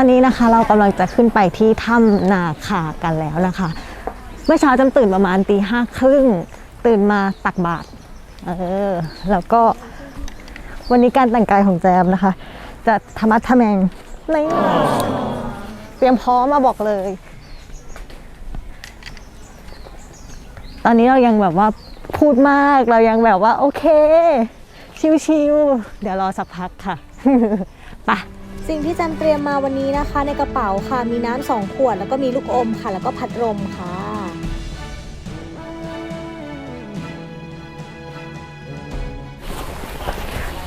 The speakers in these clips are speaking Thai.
ตอนนี้นะคะเรากำลังจะขึ้นไปที่ถ้ำนาคากันแล้วนะคะ เมื่อเช้าจำตื่นประมาณตีห้าครึ่งตื่นมาตักบาตรเออแล้วก็วันนี้การแต่งกายของแจมนะคะ จะธรรมะทะแมงนี่เตรียมพร้อมมาบอกเลย ตอนนี้เรายังแบบว่าพูดมากเรายังแบบว่าโอเค ชิวๆเดี๋ยวรอสักพักค่ะ ไป สิ่งที่จันเตรียมมาวันนี้นะคะ ในกระเป๋าค่ะมีน้ำสองขวด แล้วก็มีลูกอมค่ะ แล้วก็พัดลมค่ะ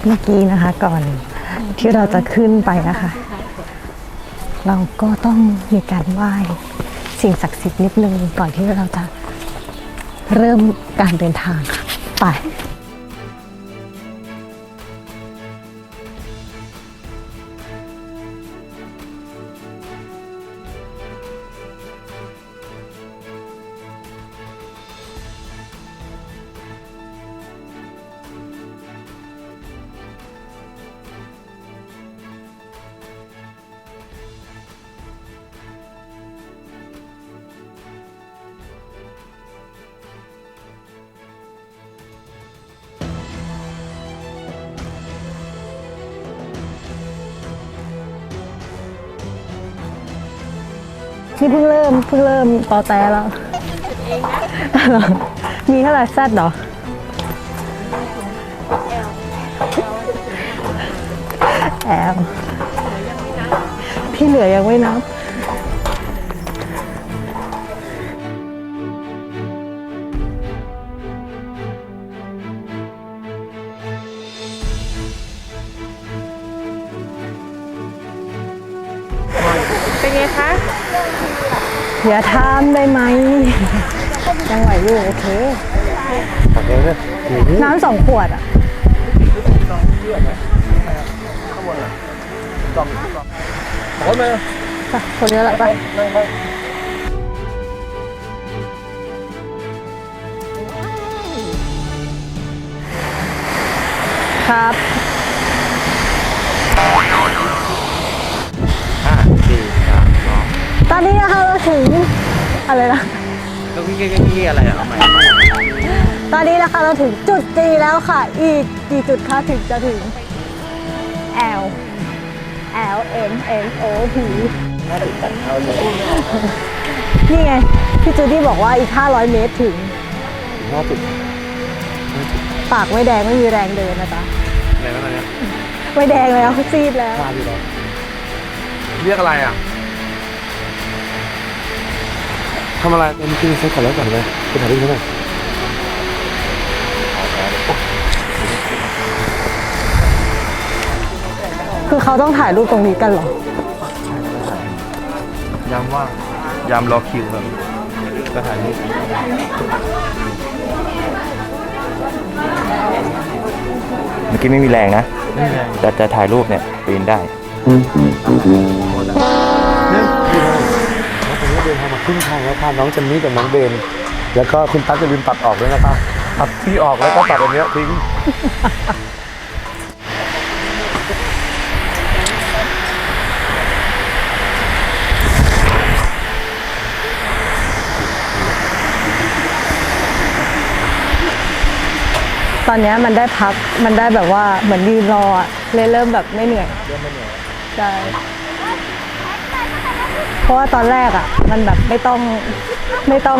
เมื่อกี้นะคะก่อนที่เราจะขึ้นไปนะคะ เราก็ต้องมีการไหว้สิ่งศักดิ์สิทธิ์นิดนึงก่อนที่เราจะเริ่มการเดินทางค่ะไป นี่เพิ่งเริ่มเพิ่งเริ่มปอแต่แล้วมีเท่าไหร่แซดเหรอแอลที่เหลือยังไม่นับ อย่าทำได้ไหมยังไหวอยู่โอเคตักเลยเนี่ยโอ้โหน้ำสองขวดอะขอมาไปคนเดียวแหละไปนั่งไปครับ ห้าสี่สามสอง ต อนนี้นะคะเราถึงอะไรนะแล้วพี่กี้อะไรอะเอาใหม่เอาใหม่ตอนนี้นะคะเราถึงจุดจีแล้วค่ะ อีกกี่จุดคะถึงจะถึง L L M N O P นี่ไง พี่จูดี้บอกว่าอีก 500 เมตรถึงห้าสิบปากไม่แดงไม่มีแรงเดินนะจ๊ะอะไรวะเนี่ยไม่แดงแล้วซีดแล้วห้าอยู่แล้วเรียกอะไรอะ ทำอะไรเป็นจริงใช้ขอแล้วก่อนเลยไปถ่ายรูปเขาหน่อยคือเขาต้องถ่ายรูปตรงนี้กันเหรอย้ำว่ายามรอคิวครับก็ถ่ายรูปเมื่อกี้ไม่มีแรงนะนี่ไงแต่จะถ่ายรูปเนี่ยปีนได้ ครึ่งทางแล้วพาน้องเจนนี่กับน้องเบน แล้วก็คุณตั๊กจะลืมตัดออกด้วยนะคะตัดที่ออกแล้วก็ตัดอันเนี้ยทิ้งตอนเนี้ยมันได้พัก มันได้แบบว่าเหมือนยืนรออะเลยเริ่มแบบไม่เหนื่อย เริ่มไม่เหนื่อย ใช่ เพราะว่าตอนแรกอะ มันแบบไม่ต้องไม่ต้อง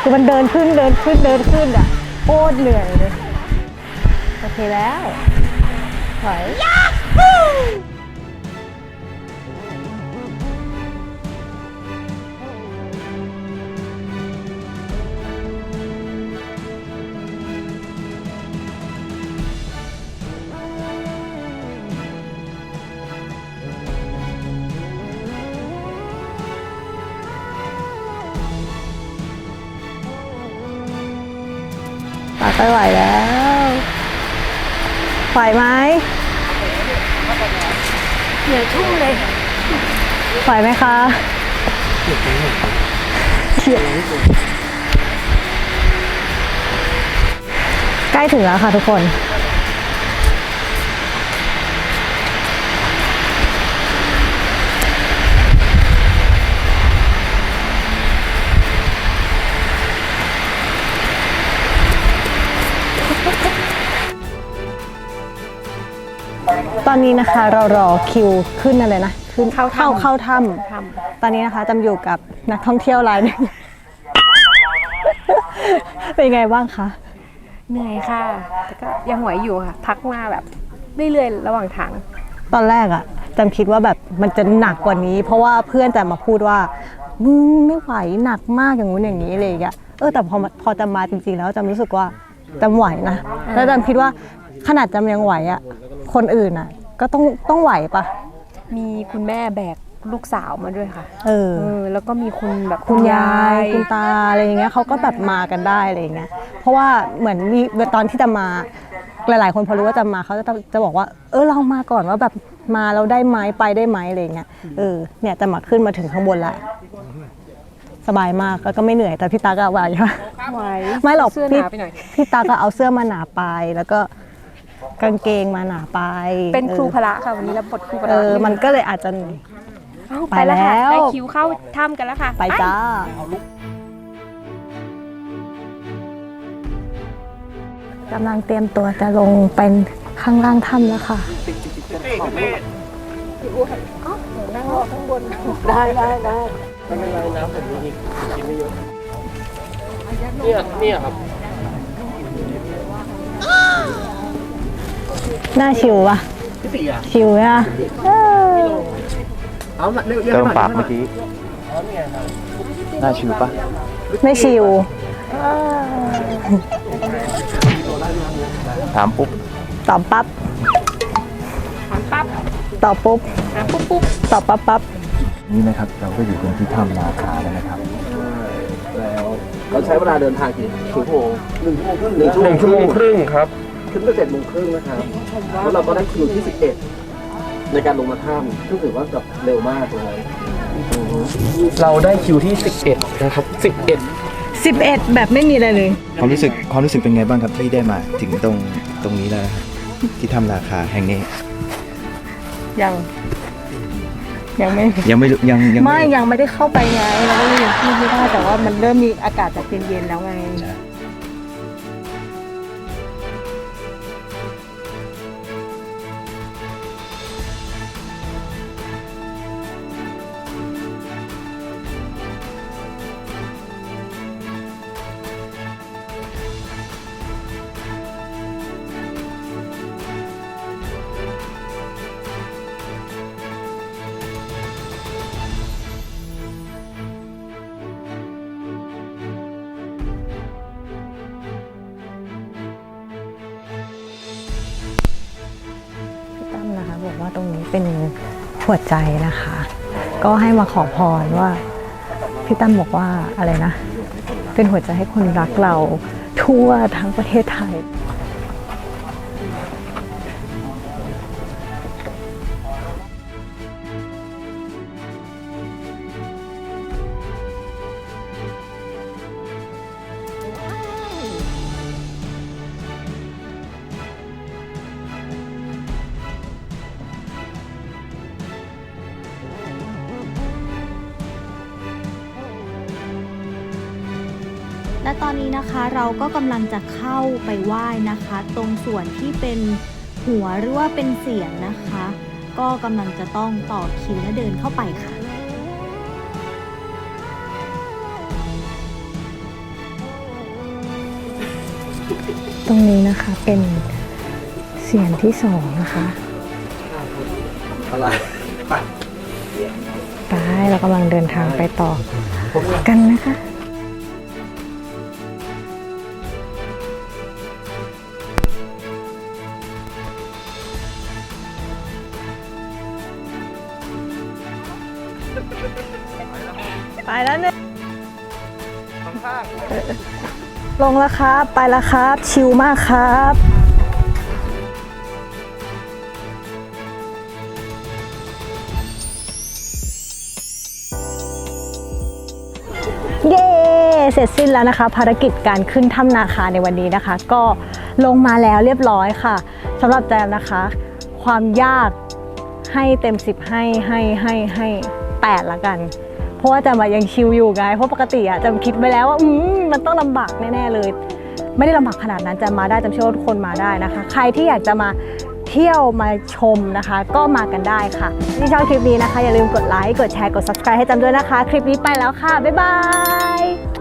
คือมันเดินขึ้นเดินขึ้นเดินขึ้นอะโคตรเหนื่อยเลย โอเคแล้วไหว ไปไหวแล้วไหวไหมเหนื่อยทุ่มเลยไหวไหมคะเขียดใกล้ถึงแล้วค่ะทุกคน อนนี้นะคะเรารอคิวขึ้นอะไรนะขึ้นเข้าเข้าเข้าถ้ำตอนนี้นะคะจำอยู่กับนักท่องเที่ยวรายหนึง เป็นไงบ้างคะเหนื่อยค่ะแต่ก็ยังไหวอยู่ค่ะ พักมาแบบเรื่อยๆระหว่างทาง ตอนแรกอะจำคิดว่าแบบมันจะหนักกว่านี้ เพราะว่าเพื่อนจะมาพูดว่ามึงไม่ไหวหนักมากอย่างงู้นอย่างนี้อะไรอย่างเงี้ยเออแต่พอมาพอจำมาจริงๆแล้วจำรู้สึกว่าจำไหวนะแล้วจำคิดว่าขนาดจำยังไหวอะคนอื่นอะ ก็ต้องต้องไหวปะมีคุณแม่แบกลูกสาวมาด้วยค่ะเออ เออแล้วก็มีคุณแบบคุณยาย คุณตาอะไรอย่างเงี้ยเขาก็แบบมากันได้อะไรอย่างเงี้ยเพราะว่าเหมือนมีตอนที่จะมาหลาย ๆ คนพอรู้ว่าจะมาเขาจะจะบอกว่าเออลองมาก่อนว่าแบบมาเราได้ไหมไปได้ไหมอะไรอย่างเงี้ยเออเนี่ยจะมาขึ้นมาถึงข้างบนละสบายมากแล้วก็ไม่เหนื่อยแต่พี่ตาก็ไหวใช่ไหม ไหวไม่หรอกเสื้อหพี่ นาไปหน่อย พี่ตาก็เอาเสื้อมาหนาไปแล้วก็ กางเกงมาหนาไปเป็นครูออพละค่ะวันนี้รับบทครูพเอละอมันก็เลยอาจจะเหนื่อยเอ้าไปไปแล้วค่ะแล้ว ได้คิวเข้าถ้ำกันแล้วค่ะไปจ้า กำลังเตรียมตัวจะลงเป็นข้างล่างถ้ำแล้วค่ะน่าชิวอะชิวอะเออเอาเร็วเติมปากเมื่อกี้น่าชิวปะไม่ชิว ถามปุ๊บตอบปั๊บถามปั๊บ ตอบปุ๊บถามปุ๊บปุ๊บ ตอบปั๊บปั๊บ นี่นะครับ เราก็อยู่ตรงที่ถ้ำนาคาแล้วนะครับแล้วเราใช้เวลาเดินทางกี่ชั่วโมงหนึ่งชั่วโมงครึ่งหนึ่งชั่วโมงครึ่งครับ ขึ้นตั้งแต่เจ็ดโมงครึ่งนะครับแล้วเราก็ได้คิวที่สิบเอ็ดในการลงมาถ้ำซึ่งถือว่าแบบเร็วมากเลยเราได้คิวที่ 11 นะครับ11 11 แบบไม่มีอะไรเลย ความรู้สึกความรู้สึกเป็นไงบ้างครับที่ได้มาถึงตรงตรงนี้แล้วนะครับที่ถ้ำนาคาแห่งนี้ ยัง ยังไม่ ยังไม่รู้ยังยังไม่ยังไม่ได้เข้าไปไงเราก็เลยยังพูดไม่ได้แต่ว่ามันเริ่มมีอากาศแบบเย็นๆแล้วไงพี่ตั้ หัวใจนะคะ ก็ให้มาขอพรว่าพี่ตั้มบอกว่าอะไรนะ เป็นหัวใจให้คนรักเราทั่วทั้งประเทศไทย และตอนนี้นะคะเราก็กำลังจะเข้าไปไหว้นะคะ ตรงส่วนที่เป็นหัวหรือว่าเป็นเสียงนะคะ ก็กำลังจะต้องต่อคิวและเดินเข้าไปค่ะ ตรงนี้นะคะเป็นเสียงที่สองนะคะ อะไรไปเรากำลังเดินทางไปต่อกันนะคะ ไปแล้วเนี่ยลงแล้วครับ ไปแล้วครับ ชิลมากครับเย้ เสร็จสิ้นแล้วนะคะ ภารกิจการขึ้นถ้ำนาคาในวันนี้นะคะ ก็ลงมาแล้วเรียบร้อยค่ะสำหรับแจมนะคะ ความยากให้เต็ม 10 ให้ให้ให้ให้ แปดละกัน เพราะว่าจะมายังชิลอยู่ไงเพราะปกติอะจำคิดไปแล้วว่าอืมมันต้องลำบากแน่ๆเลย ไม่ได้ลำบากขนาดนั้นจำมาได้จำเชื่อว่าทุกคนมาได้นะคะ ใครที่อยากจะมาเที่ยวมาชมนะคะ ก็มากันได้ค่ะที่ชอบคลิปนี้นะคะ อย่าลืมกดไลค์กดแชร์กด subscribe ให้จำด้วยนะคะ คลิปนี้ไปแล้วค่ะบ๊ายบาย